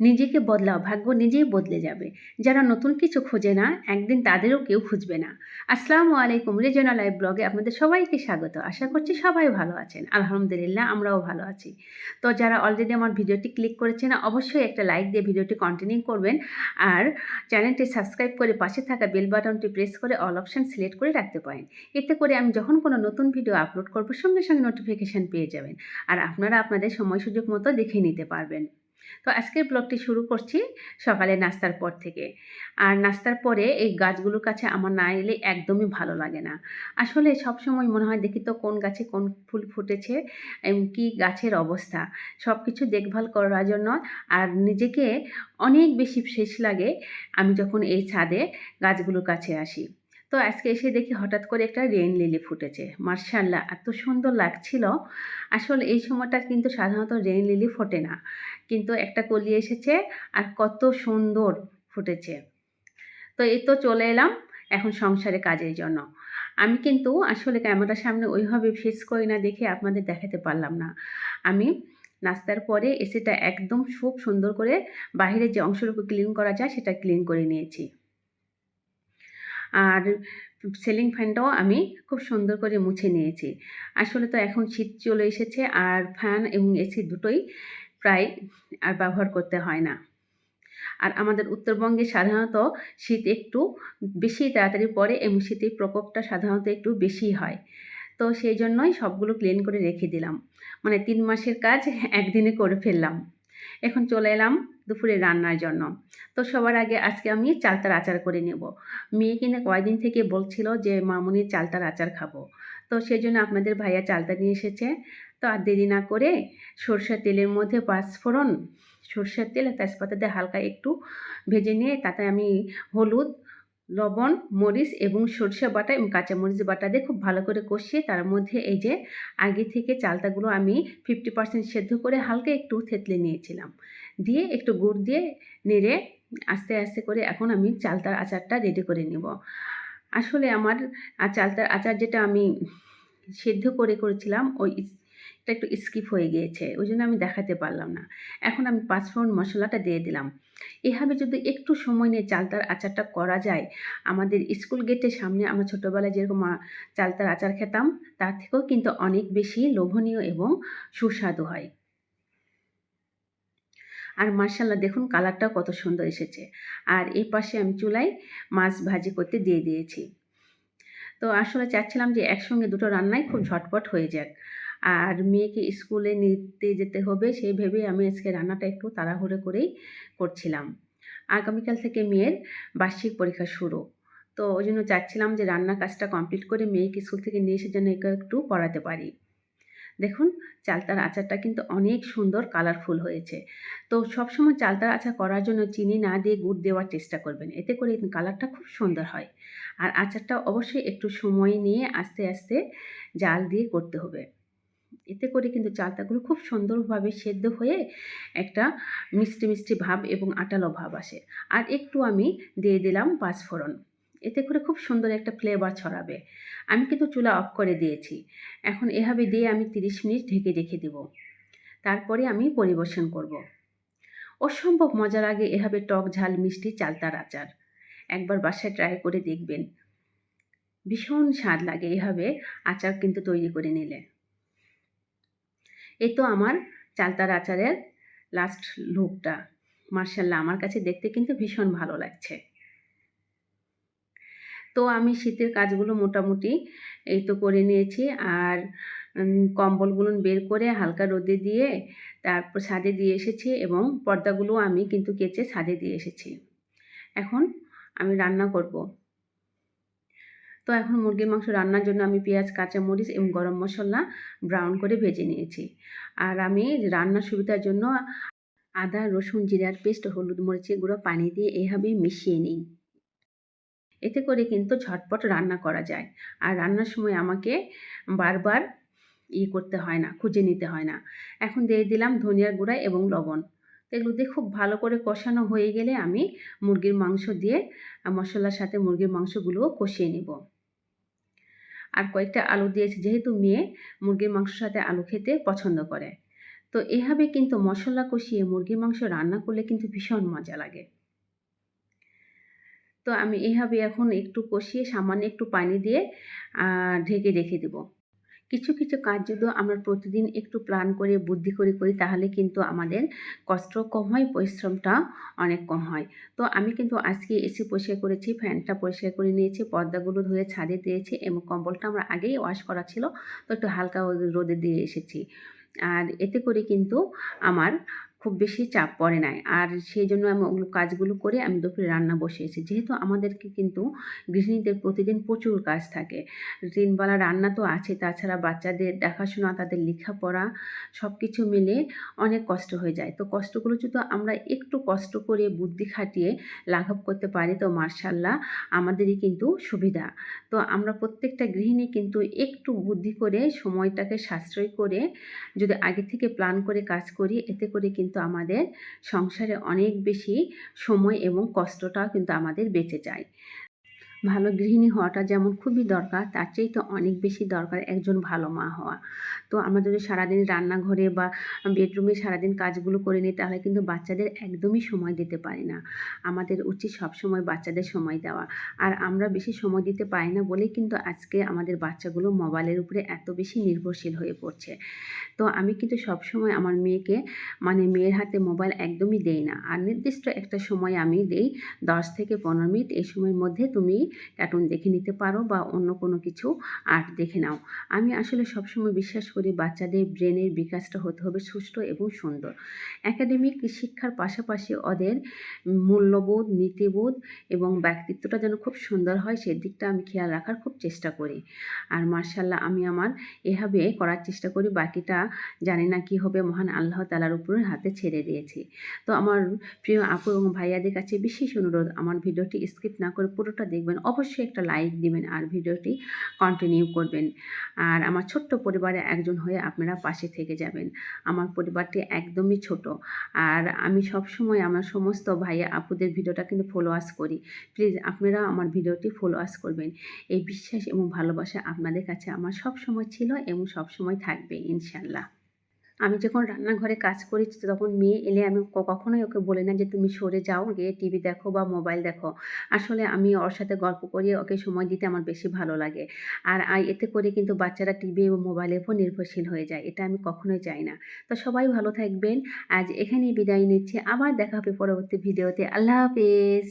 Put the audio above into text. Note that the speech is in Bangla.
নিজেকে বদলাও, ভাগ্য নিজেই বদলে যাবে। যারা নতুন কিছু খোঁজে না, একদিন তাদেরও কেউ খুঁজবে না। আসসালামু আলাইকুম রেজনা লাইভ ব্লগে আপনাদের সবাইকে স্বাগত। আশা করছি সবাই ভালো আছেন। আলহামদুলিল্লাহ, আমরাও ভালো আছি। তো যারা অলরেডি আমার ভিডিওটি ক্লিক করেছেন, অবশ্যই একটা লাইক দিয়ে ভিডিওটি কন্টিনিউ করবেন। আর চ্যানেলটি সাবস্ক্রাইব করে পাশে থাকা বেল বাটনটি প্রেস করে অল অপশান সিলেক্ট করে রাখতে পারেন। এতে করে আমি যখন কোনো নতুন ভিডিও আপলোড করব, সঙ্গে সঙ্গে নোটিফিকেশান পেয়ে যাবেন। আর আপনারা আপনাদের সময় সুযোগ মতো দেখে নিতে পারবেন। তো আজকের ব্লগটি শুরু করছি সকালে নাস্তার পর থেকে। আর নাস্তার পরে এই গাছগুলোর কাছে আমার না এলে একদমই ভালো লাগে না। আসলে সব সময় মনে হয় দেখি তো কোন গাছে কোন ফুল ফুটেছে, এবং কী গাছের অবস্থা। সব কিছু দেখভাল করার জন্য আর নিজেকে অনেক বেশি শেষ লাগে আমি যখন এই ছাদে গাছগুলোর কাছে আসি। তো আজকে এসে দেখি হঠাৎ করে একটা রেন লিলি ফুটেছে। মার্শাল্লাহ এত সুন্দর লাগছিল। আসলে এই সময়টা কিন্তু সাধারণত রেন লিলি ফোটে না। কিন্তু একটা কলি এসেছে আর কত সুন্দর ফুটেছে। তো এই তো চলে এলাম এখন সংসারে কাজের জন্য। আমি কিন্তু আসলে ক্যামেরার সামনে ওইভাবে ফেস করি না দেখে আপনাদের দেখাতে পারলাম না। আমি নাস্তার পরে এসিটা একদম খুব সুন্দর করে বাইরের যে অংশটুকু ক্লিন করা যায় সেটা ক্লিন করে নিয়েছি। আর সিলিং ফ্যানটাও আমি খুব সুন্দর করে মুছে নিয়েছি। আসলে তো এখন শীত চলে এসেছে আর ফ্যান এবং এসি দুটোই প্রায় আর ব্যবহার করতে হয় না। আর আমাদের উত্তরবঙ্গে সাধারণত শীত একটু বেশি তাড়াতাড়ি পড়ে এবং শীতের প্রকোপটা সাধারণত একটু বেশি হয়। তো সেই জন্যই সবগুলো ক্লিন করে রেখে দিলাম। মানে তিন মাসের কাজ একদিনে করে ফেললাম। এখন চলে এলাম দুপুরে রান্নার জন্য। তো সবার আগে আজকে আমি চালতার আচার করে নেব। মেয়ে কিনে কয়েকদিন থেকে বলছিল যে মামুনি চালতার আচার খাব। তো সেই জন্য আপনাদের ভাইয়া চালটা নিয়ে এসেছে। তো আর দেরি না করে সরষের তেলের মধ্যে পাঁচফোড়ন, সরষের তেল তেজপাতা দিয়ে হালকা একটু ভেজে নিয়ে তাতে আমি হলুদ লবণ, মরিচ এবং সরষে বাটা এবং কাঁচামরিচ বাটা দিয়ে খুব ভালো করে কষিয়ে তার মধ্যে এই যে আগে থেকে চালতাগুলো আমি ফিফটি পার্সেন্ট সেদ্ধ করে হালকা একটু থেতলে নিয়েছিলাম। দিয়ে একটু গুড় দিয়ে নেড়ে আস্তে আস্তে করে এখন আমি চালতার আচারটা রেডি করে নেব। আসলে আমার চালতার আচার যেটা আমি সেদ্ধ করে করেছিলাম ওই এটা একটু স্কিপ হয়ে গিয়েছে, ওই জন্য আমি দেখাতে পারলাম না। এখন আমি পাঁচফোড়ন মশলাটা দিয়ে দিলাম। এভাবে যদি একটু সময় নিয়ে চালতার আচারটা করা যায়, আমাদের স্কুল গেটের সামনে আমরা ছোটোবেলায় যেরকম চালতার আচার খেতাম, তার থেকেও কিন্তু অনেক বেশি লোভনীয় এবং সুস্বাদু হয়। আর মার্শাল্লাহ দেখুন কালারটা কত সুন্দর এসেছে। আর এ পাশে আমি চুলায় মাছ ভাজি করতে দিয়ে দিয়েছি। তো আসলে চাচ্ছিলাম যে একসঙ্গে দুটো রান্নাই খুব ঝটপট হয়ে যাক। আর মেয়েকে স্কুলে নিতে যেতে হবে, সেই ভেবেই আমি আজকে রান্নাটা একটু তাড়াহুড়ো করেই করছিলাম। আগামীকাল থেকে মেয়ের বার্ষিক পরীক্ষা শুরু। তো ওই জন্য চাচ্ছিলাম যে রান্নার কাজটা কমপ্লিট করে মেয়েকে স্কুল থেকে নিয়ে এসে যেন একে একটু পড়াতে পারি। দেখুন, চালতার আচারটা কিন্তু অনেক সুন্দর কালারফুল হয়েছে। তো সবসময় চালতার আচার করার জন্য চিনি না দিয়ে গুড় দেওয়ার চেষ্টা করবেন। এতে করে কালারটা খুব সুন্দর হয়। আর আচারটা অবশ্যই একটু সময় নিয়ে আস্তে আস্তে জাল দিয়ে করতে হবে। এতে করে কিন্তু চালতাগুলো খুব সুন্দরভাবে সেদ্ধ হয়ে একটা মিষ্টি মিষ্টি ভাব এবং আটালো ভাব আসে। আর একটু আমি দিয়ে দিলাম পাঁচফোড়ন। এতে করে খুব সুন্দর একটা ফ্লেভার ছড়াবে। আমি কিন্তু চুলা অফ করে দিয়েছি। এখন এভাবে দিয়ে আমি তিরিশ মিনিট ঢেকে রেখে দেব। তারপরে আমি পরিবেশন করব। অসম্ভব মজার আগে এভাবে টক ঝাল মিষ্টি চালতার আচার। একবার বাসায় ট্রাই করে দেখবেন। ভীষণ স্বাদ লাগে এভাবে আচার কিন্তু তৈরি করে নিলে। এই তো আমার চালতার আচারের লাস্ট লুকটা মার্শাল্লাহ আমার কাছে দেখতে কিন্তু ভীষণ ভালো লাগছে। তো আমি শীতের কাজগুলো মোটামুটি এই তো করে নিয়েছি আর কম্বলগুলো বের করে হালকা রোদে দিয়ে তারপর ছাদে দিয়ে এসেছি এবং পর্দাগুলো আমি কিন্তু কেচে ছাদে দিয়ে এসেছি। এখন আমি রান্না করব। তো এখন মুরগির মাংস রান্নার জন্য আমি পেঁয়াজ কাঁচামরিচ এবং গরম মশলা ব্রাউন করে ভেজে নিয়েছি। আর আমি রান্নার সুবিধার জন্য আদা, রসুন, জিরার পেস্ট, হলুদ মরিচের গুঁড়ো, পানি দিয়ে এভাবে মিশিয়ে নিই। এতে করে কিন্তু ঝটপট রান্না করা যায়। আর রান্নার সময় আমাকে বারবার ই করতে হয় না, খুঁজে নিতে হয় না। এখন দিয়ে দিলাম ধনিয়ার গুঁড়া এবং লবণ। এগুলো দিয়ে খুব ভালো করে কষানো হয়ে গেলে আমি মুরগির মাংস দিয়ে মশলার সাথে মুরগির মাংসগুলোও কষিয়ে নিব। আর কয়েকটা আলু দিয়েছি, যেহেতু মেয়ে, মুরগির মাংসের সাথে আলু খেতে পছন্দ করে। তো এভাবে কিন্তু মশলা কষিয়ে মুরগির মাংস রান্না করলে কিন্তু ভীষণ মজা লাগে। তো আমি এভাবে এখন একটু কষিয়ে সামান্য একটু পানি দিয়ে ঢেকে রেখে দেবো। কিছু কিছু কাজ যদি আমরা প্রতিদিন একটু প্ল্যান করে, বুদ্ধি করে করি, তাহলে কিন্তু আমাদের কষ্ট কম হয়, পরিশ্রমটা অনেক কম হয়। তো আমি কিন্তু আজকে এসি পরিষ্কার করেছি, ফ্যানটা পরিষ্কার করে নিয়েছি, পর্দাগুলো ধুয়ে ছাদে দিয়েছি এবং কম্বলটা আমরা আগেই ওয়াশ করা ছিল, তো একটু হালকা রোদে দিয়ে এসেছি। আর এতে করে কিন্তু আমার খুব বেশি চাপ পড়ে নাই। আর সেই জন্য আমি ওগুলো কাজগুলো করে আমি দুপুরে রান্না বসিয়েছি। যেহেতু আমাদেরকে কিন্তু গৃহিণীদের প্রতিদিন প্রচুর কাজ থাকে। দিনবেলা রান্না তো আছে, তাছাড়া বাচ্চাদের দেখাশোনা, তাদের লেখাপড়া সব কিছু মিলে অনেক কষ্ট হয়ে যায়। তো কষ্টগুলো যদি আমরা একটু কষ্ট করে বুদ্ধি খাটিয়ে লাঘব করতে পারি, তো মার্শাল্লাহ আমাদেরই কিন্তু সুবিধা। তো আমরা প্রত্যেকটা গৃহিণী কিন্তু একটু বুদ্ধি করে, সময়টাকে সাশ্রয় করে, যদি আগে থেকে প্ল্যান করে কাজ করি, এতে করে কিন্তু আমাদের সংসারে অনেক বেশি সময় এবং কষ্টটাও কিন্তু আমাদের বেঁচে যায়। ভালো গৃহিণী হওয়াটা যেমন খুবই দরকার, তার চেয়ে তো অনেক বেশি দরকার একজন ভালো মা হওয়া। তো আমরা যদি সারাদিন রান্নাঘরে বা বেডরুমে সারাদিন কাজগুলো করে নিই, তাহলে কিন্তু বাচ্চাদের একদমই সময় দিতে পারি না। আমাদের উচিত সবসময় বাচ্চাদের সময় দেওয়া। আর আমরা বেশি সময় দিতে পারি না বলেই কিন্তু আজকে আমাদের বাচ্চাগুলো মোবাইলের উপরে এত বেশি নির্ভরশীল হয়ে পড়ছে। তো আমি কিন্তু সবসময় আমার মেয়েকে মানে মেয়ের হাতে মোবাইল একদমই দেই না। আর নির্দিষ্ট একটা সময় আমি দেই দশ থেকে পনেরো মিনিট, এই সময়ের মধ্যে তুমি কার্টুন দেখে নিতে পারো বা অন্য কোনো কিছু আর্ট দেখে নাও। আমি আসলে সবসময় বিশ্বাস করি বাচ্চাদের ব্রেনের বিকাশটা হতে হবে সুষ্ঠু এবং সুন্দর। একাডেমিক শিক্ষার পাশাপাশি ওদের মূল্যবোধ, নীতিবোধ এবং ব্যক্তিত্বটা যেন খুব সুন্দর হয় সেদিকটা আমি খেয়াল রাখার খুব চেষ্টা করি। আর মার্শাল্লাহ আমি আমার এভাবে করার চেষ্টা করি, বাকিটা জানি না কি হবে, মহান আল্লাহ তালার উপরে হাতে ছেড়ে দিয়েছি। তো আমার প্রিয় আপু এবং ভাইয়াদের কাছে বিশেষ অনুরোধ, আমার ভিডিওটি স্কিপ না করে পুরোটা দেখবেন। অবশ্যই একটা লাইক দিবেন আর ভিডিওটি কন্টিনিউ করবেন। আর আমার ছোট্ট পরিবারে একজন হয়ে আপনারা পাশে থেকে যাবেন। আমার পরিবারটি একদমই ছোট। আর আমি সব সময় আমার সমস্ত ভাইয়া আপুদের ভিডিওটা কিন্তু ফলো আস করি। প্লিজ আপনারা আমার ভিডিওটি ফলো আস করবেন। এই বিশ্বাস এবং ভালোবাসা আপনাদের কাছে আমার সব সময় ছিল এবং সব সময় থাকবে, ইনশাল্লাহ। আমি যখন রান্নাঘরে কাজ করি, তখন মেয়ে এলে আমি কখনোই ওকে বলি না যে, তুমি সরে যাও গিয়ে টিভি দেখো বা মোবাইল দেখো। আসলে আমি ওর সাথে গল্প করিয়ে ওকে সময় দিতে আমার বেশি ভালো লাগে। আর এতে করে কিন্তু বাচ্চারা টিভি এবং মোবাইলের উপর নির্ভরশীল হয়ে যায়। এটা আমি কখনোই চাই না। তো সবাই ভালো থাকবেন। আজ এখানেই বিদায় নিচ্ছি। আবার দেখা হবে পরবর্তী ভিডিওতে। আল্লাহ হাফেজ।